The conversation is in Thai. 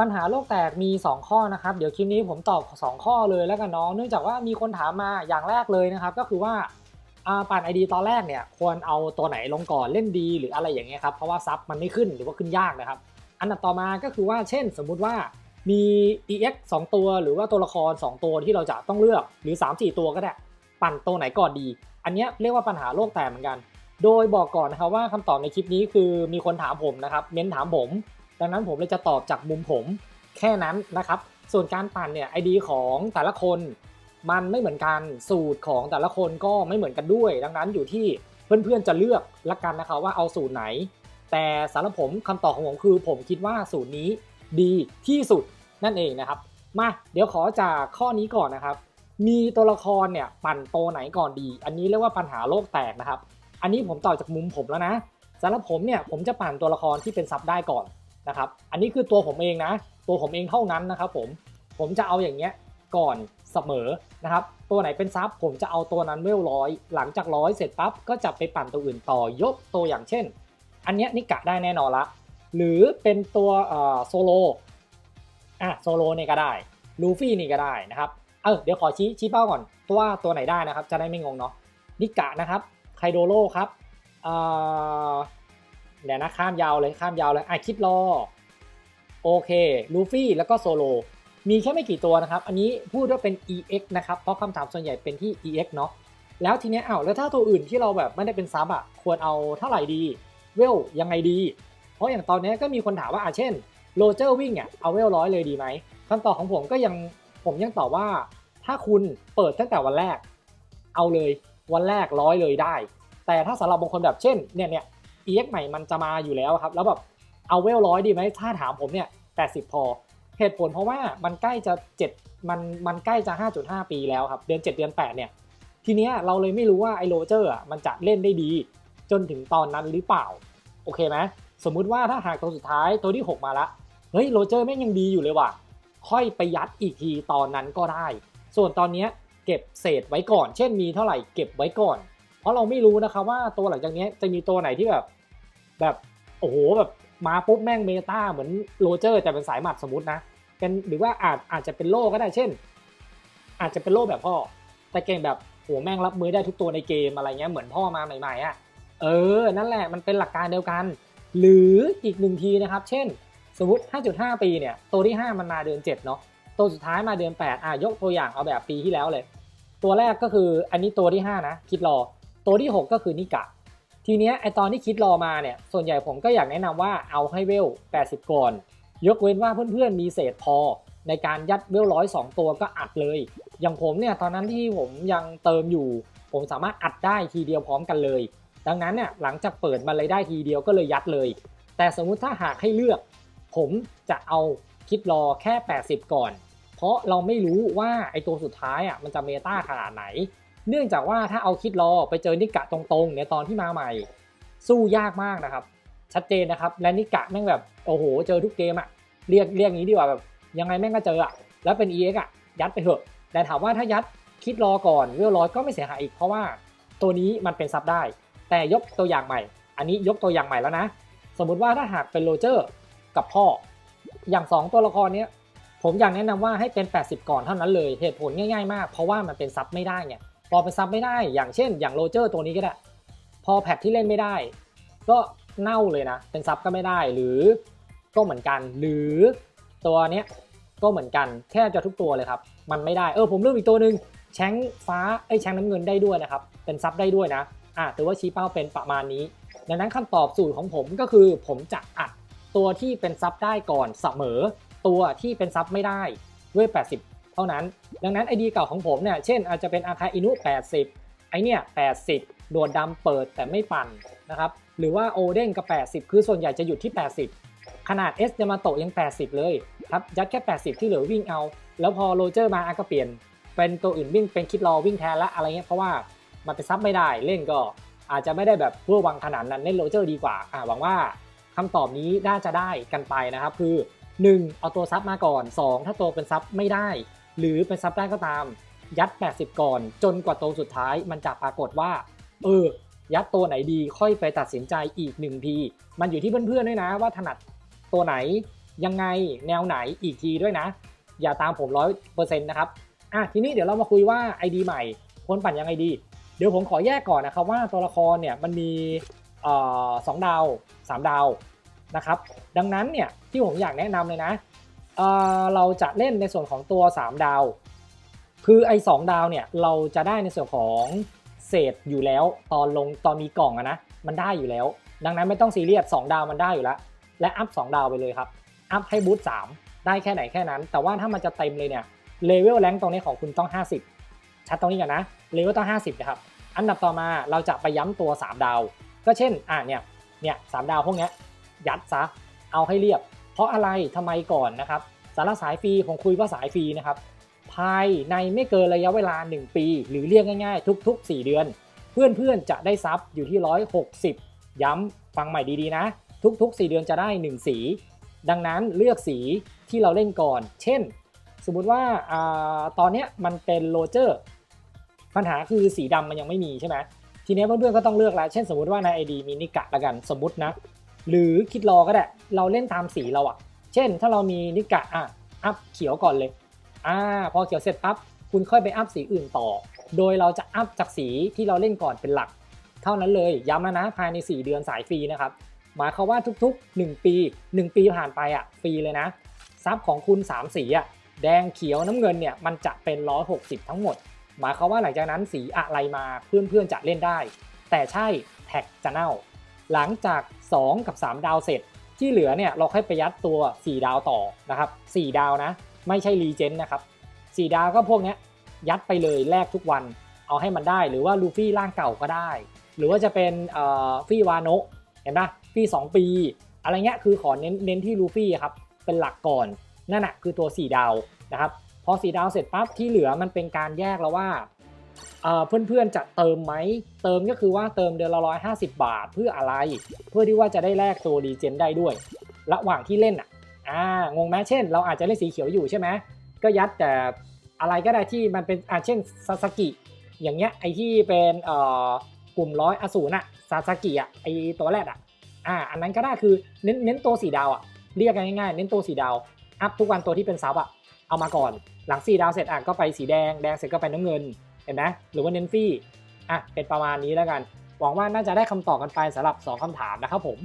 ปัญหาโลกแตกมี 2 ข้อนะครับ เดี๋ยวคลิปนี้ผมตอบ 2 ข้อเลยแล้วกันเน้องเนื่องจากว่ามีคนถามมาอย่างแรกเลยนะครับ ก็คือว่าปั่นไอดีตอนแรกเนี่ยควรเอาตัวไหนลงก่อนเล่นดีหรืออะไรอย่างเงี้ยครับเพราะว่าซับมันไม่ขึ้นหรือว่าขึ้นยากนะครับ อันดับต่อมาก็คือว่าเช่น สมมุติว่ามี EX 2 ตัวหรือว่าตัวละคร 2 ตัวที่เราจะต้องเลือกหรือ 3-4 ตัวก็ได้ ปั่นตัวไหนก่อนดี อันเนี้ยเรียกว่าปัญหาโลกแตกเหมือนกัน โดยบอกก่อนนะครับว่าคำตอบในคลิปนี้คือมีคนถามผมนะครับเม้นถามผม ดังนั้นผมเลยจะตอบจากมุมผมแค่นั้นนะครับ ส่วนการปั่นเนี่ยไอดีของแต่ละคนมันไม่เหมือนกันสูตรของแต่ละคนก็ไม่เหมือนกันด้วย ดังนั้นอยู่ที่เพื่อนๆจะเลือกละกันนะครับว่าเอาสูตรไหน แต่สำหรับผมคำตอบของผมคือ ผมคิดว่าสูตรนี้ดีที่สุดนั่นเองนะครับมาเดี๋ยวขอจากข้อนี้ก่อนนะครับ มีตัวละครเนี่ยปั่นโตไหนก่อนดี อันนี้เรียกว่าปัญหาโลกแตกนะครับ อันนี้ผมตอบจากมุมผมแล้วนะสำหรับผมเนี่ยผมจะปั่นตัวละครที่เป็นซับได้ก่อน นะครับ อันนี้คือตัวผมเองนะ ตัวผมเองเท่านั้นนะครับผม ผมจะเอาอย่างเงี้ยก่อนเสมอนะครับ ตัวไหนเป็นซับผมจะเอาตัวนั้นเวลร้อยหลังจากร้อยเสร็จปั๊บก็จะไปปั่นตัวอื่นต่อยกตัวอย่างเช่น อันเนี้ยนิกะได้แน่นอนละ หรือเป็นตัวโซโลอะโซโลเนี่ยก็ได้ลูฟี่นี่ก็ได้นะครับเออเดี๋ยวขอชี้ชี้เป้าก่อนตัวว่าตัวไหนได้นะครับ จะได้ไม่งงเนาะนิกะนะครับไคโดโร่ครับอ่อ เดี๋ยวนะข้ามยาวเลยข้ามยาวเลยอะคิดรอโอเคลูฟี่แล้วก็โซโลมีแค่ไม่กี่ตัวนะครับ อันนี้พูดว่าเป็น EX นะครับเพราะคำถามส่วนใหญ่เป็นที่ EX เนาะแล้วทีเนี้ยอ้าวแล้วถ้าตัวอื่นที่เราแบบไม่ได้เป็นซับอะควรเอาเท่าไหร่ดีเวลยังไงดี เพราะอย่างตอนนี้ก็มีคนถามว่าอะเช่นโรเจอร์วิ่งอะเอาเวลร้อยเลยดีไหมคำตอบของผมก็ยังผมยังตอบว่า ถ้าคุณเปิดตั้งแต่วันแรก เอาเลยวันแรกร้อยเลยได้ แต่ถ้าสำหรับบางคนแบบเช่นเนี่ยเนี่ย EX ใหม่มันจะมาอยู่แล้วครับ แล้วแบบเอาเวลร้อยดีไหมถ้าถามผมเนี่ย80พอ เหตุผลเพราะว่ามันใกล้จะ7มันมันใกล้จะ 5.5 ปีแล้วครับ เดือน 7 เดือน 8 เนี่ย ทีเนี้ยเราเลยไม่รู้ว่าไอโรเจอร์อะมันจะเล่นได้ดี จนถึงตอนนั้นหรือเปล่า โอเคไหมสมมุติว่าถ้าหากตัวสุดท้ายตัวที่ 6 มาละเฮ้ยโรเจอร์แม่งยังดีอยู่เลยว่ะ ค่อยไปยัดอีกทีตอนนั้นก็ได้ ส่วนตอนเนี้ยเก็บเศษไว้ก่อน เช่นมีเท่าไหร่เก็บไว้ก่อน เพราะเราไม่รู้นะครับว่าตัวหลังจากนี้จะมีตัวไหนที่แบบ แบบโอ้โหแบบมาปุ๊บแม่งเมตาเหมือนโรเจอร์แต่เป็นสายหมัดสมมตินะเป็นหรือว่าอาจอาจจะเป็นโล่ก็ได้เช่น อาจจะเป็นโล่แบบพ่อ แต่เก่งแบบโหแม่งรับมือได้ทุกตัวในเกมอะไรเงี้ยเหมือนพ่อมาใหม่ๆอะเออนั่นแหละมันเป็นหลักการเดียวกัน หรืออีกหนึ่งทีนะครับ เช่น สมมติ 5.5 ปีเนี่ยตัวที่ 5 มันมาเดือน7เนาะตัวสุดท้ายมาเดือน 8อะยกตัวอย่างเอาแบบปีที่แล้วเลย ตัวแรกก็คืออันนี้ตัวที่ 5 นะ คิดรอตัวที่ 6 ก็คือนิกะ ทีเนี้ยไอตอนที่คิดรอมาเนี่ยส่วนใหญ่ผมก็อยากแนะนำว่าเอาให้เวล 80 ก่อน ยกเว้นว่าเพื่อนๆมีเศษพอ ในการยัดเวลร้อยสองตัวก็อัดเลย อย่างผมเนี่ยตอนนั้นที่ผมยังเติมอยู่ ผมสามารถอัดได้ทีเดียวพร้อมกันเลย ดังนั้นเนี่ยหลังจากเปิดมันเลยได้ทีเดียวก็เลยยัดเลย แต่สมมุติถ้าหากให้เลือก ผมจะเอาคิดรอแค่ 80 ก่อน เพราะเราไม่รู้ว่าไอตัวสุดท้ายอะมันจะเมตาขนาดไหน เนื่องจากว่าถ้าเอาคิดรอไปเจอนิกะตรงๆในตอนที่มาใหม่ สู้ยากมากนะครับ ชัดเจนนะครับ และนิกะแม่งแบบโอ้โห เจอทุกเกมอะเรียกเรียกงี้ดีกว่าแบบยังไงแม่งก็เจออะแล้วเป็น EX อะยัดไปเถอะ แต่ถามว่าถ้ายัดคิดรอก่อนเวลร้อยก็ไม่เสียหายอีกเพราะว่าตัวนี้มันเป็นซับได้ แต่ยกตัวอย่างใหม่ อันนี้ยกตัวอย่างใหม่แล้วนะ สมมุติว่าถ้าหากเป็นโรเจอร์กับพ่อ อย่าง 2 ตัวละครเนี้ยผมอยากแนะนำว่าให้เป็น 80 ก่อนเท่านั้นเลย เหตุผลง่ายๆมาก เพราะว่ามันเป็นซับไม่ได้ไง พอเป็นซับไม่ได้ อย่างเช่น อย่างโรเจอร์ตัวนี้ก็ได้ พอแพทที่เล่นไม่ได้ ก็เน่าเลยนะ เป็นซับก็ไม่ได้ หรือก็เหมือนกัน หรือตัวเนี้ยก็เหมือนกันแค่จะทุกตัวเลยครับ มันไม่ได้ เออผมเลือกอีกตัวหนึ่งแชงฟ้า ไอ้แชงน้ำเงินได้ด้วยนะครับ เป็นซับได้ด้วยนะ อะถือว่าชี้เป้าเป็นประมาณนี้ ดังนั้นคำตอบสูตรของผมก็คือ ผมจะอัดตัวที่เป็นซับได้ก่อนเสมอ ตัวที่เป็นซับไม่ได้ด้วย 80 ท่านั้น ดังนั้นไอดีเก่าของผมเนี่ย เช่นอาจจะเป็นอาคาอินุ 80 ไอเนี่ย80 โดดดำเปิดแต่ไม่ปั่นนะครับ หรือว่าโอเด้งกับ 80 คือส่วนใหญ่จะหยุดที่ 80 ขนาด S ยามาโตะยัง 80 เลยครับ ยัดแค่ 80 ที่เหลือวิ่งเอา แล้วพอโรเจอร์มาอาก็เปลี่ยน เป็นตัวอื่นวิ่งเป็นคิดรอวิ่งแทนละอะไรเงี้ย เพราะว่ามันเป็นซับไม่ได้ เล่นก็อาจจะไม่ได้แบบเพื่อวังขนาดนั้น เล่นโรเจอร์ดีกว่า อ่าหวังว่าคำตอบนี้น่าจะได้กันไปนะครับ คือ 1. เอาตัวซับมาก่อน 2. ถ้าตัวเป็นซับไม่ได้ หรือเป็นซับได้ก็ตาม ยัด 80 ก่อน จนกว่าตัวสุดท้ายมันจะปรากฏว่าเออยัดตัวไหนดีค่อยไปตัดสินใจอีก1ทีมันอยู่ที่เพื่อนๆด้วยนะ ว่าถนัดตัวไหนยังไงแนวไหนอีกทีด้วยนะ อย่าตามผมร้อยเปอร์เซ็นต์นะครับอะทีนี้เดี๋ยวเรามาคุยว่า ID ใหม่ควรปั่นยังไงดี เดี๋ยวผมขอแยกก่อนนะครับว่าตัวละครเนี่ยมันมีสองดาวสามดาวนะครับ ดังนั้นเนี่ยที่ผมอยากแนะนำเลยนะ เราจะเล่นในส่วนของตัว 3 ดาว คือไอ้สดาวเนี่ยเราจะได้ในส่วนของเศษอยู่แล้วตอนลงตอนมีกล่องอะนะมันได้อยู่แล้ว ดังนั้นไม่ต้องซีเรียส2ดาวมันได้อยู่แล้ว และอัพ2ดาวไปเลยครับอัพให้บูท3ได้แค่ไหนแค่นั้น แต่ว่าถ้ามันจะเต็มเลยเนี่ยเลเวลแรงตรงนี้ของคุณต้อง 50 ชัดตรงนี้กันนะเลเวลต้อง 50นะครับอันดับต่อมาเราจะไปย้ำตัว 3 ดาว ก็เช่นอะเนี่ยเนี่ยสามดาวพวกเนี้ยยัดซะเอาให้เรียบ เพราะอะไรทำไมก่อนนะครับ สาระสายฟรีผมคุยว่าสายฟรีนะครับ ภายในไม่เกินระยะเวลา 1 ปี หรือเรียกง่ายๆ ทุก ๆ 4 เดือน เพื่อนๆจะได้ซับอยู่ที่ 160 ย้ำฟังใหม่ดีๆนะ ทุก ๆ 4 เดือนจะได้ 1 สี ดังนั้นเลือกสีที่เราเล่นก่อน เช่น สมมุติว่าอตอนนี้มันเป็นโรเจอร์ปัญหาคือสีดำมันยังไม่มีใช่ไหมทีนี้เพื่อนๆก็ต้องเลือกแล้ว เช่นสมมติว่าใน ID มีนิกะละกัน สมมตินะ หรือคิดรอก็ได้ เราเล่นตามสีเราอะเช่น ถ้าเรามีนิกะอะอัพเขียวก่อนเลยอ่าพอเขียวเสร็จปั๊บคุณค่อยไปอัพสีอื่นต่อ โดยเราจะอัพจากสีที่เราเล่นก่อนเป็นหลัก เท่านั้นเลยย้ำแล้วนะภายใน 4 เดือนสายฟรีนะครับหมายความว่าทุกๆ 1 ปี 1 ปีผ่านไปอะฟรีเลยนะซับของคุณ3สีอะแดงเขียวน้ำเงินเนี่ยมันจะเป็น 160 ทั้งหมด หมายความว่าหลังจากนั้นสีอะไรมาเพื่อนๆจะเล่นได้ แต่ใช่แท็กจะเน่า หลังจาก 2 กับ 3 ดาวเสร็จ ที่เหลือเนี่ยเราค่อยไปยัดตัว 4 ดาวต่อนะครับ4ดาวนะ ไม่ใช่รีเจนนะครับ4ดาวก็พวกเนี้ยยัดไปเลยแลกทุกวันเอาให้มันได้หรือว่าลูฟี่ร่างเก่าก็ได้ หรือว่าจะเป็นฟี่วาโนะเห็นปะฟี่ 2 ปี อะไรเงี้ยคือขอเน้นเน้นที่ลูฟี่ครับเป็นหลักก่อนนั่นแหะคือตัว 4 ดาวนะครับพอ 4 ดาวเสร็จปั๊บที่เหลือมันเป็นการแยกแล้วว่า เพื่อนๆจะเติมไหม เติมก็คือว่าเติมเดือนละ150บาทเพื่ออะไร เพื่อที่ว่าจะได้แลกตัวรีเจนได้ด้วย ระหว่างที่เล่นอะอ่างงไหมเช่น เราอาจจะเล่นสีเขียวอยู่ใช่ไหมก็ยัดแต่อะไรก็ได้ที่มันเป็นอ่าเช่นซาสกิอย่างเงี้ยไอที่เป็นเอ่อกลุ่มร้อยอสูรอะซาสกิอะไอตัวแรกอะอ่าอันนั้นก็ได้คือเน้นเน้นตัวสีดาวอะเรียกกันง่ายๆ เน้นตัวสีดาวอัพทุกวันตัวที่เป็นซับอะเอามาก่อน หลังสีดาวเสร็จอะก็ไปสีแดงแดงเสร็จก็ไปน้ำเงิน เห็นไหมหรือว่าเน้นฟรี่อะเป็นประมาณนี้แล้วกัน หวังว่าน่าจะได้คำตอบกันไปสำหรับ 2คำถามนะครับผม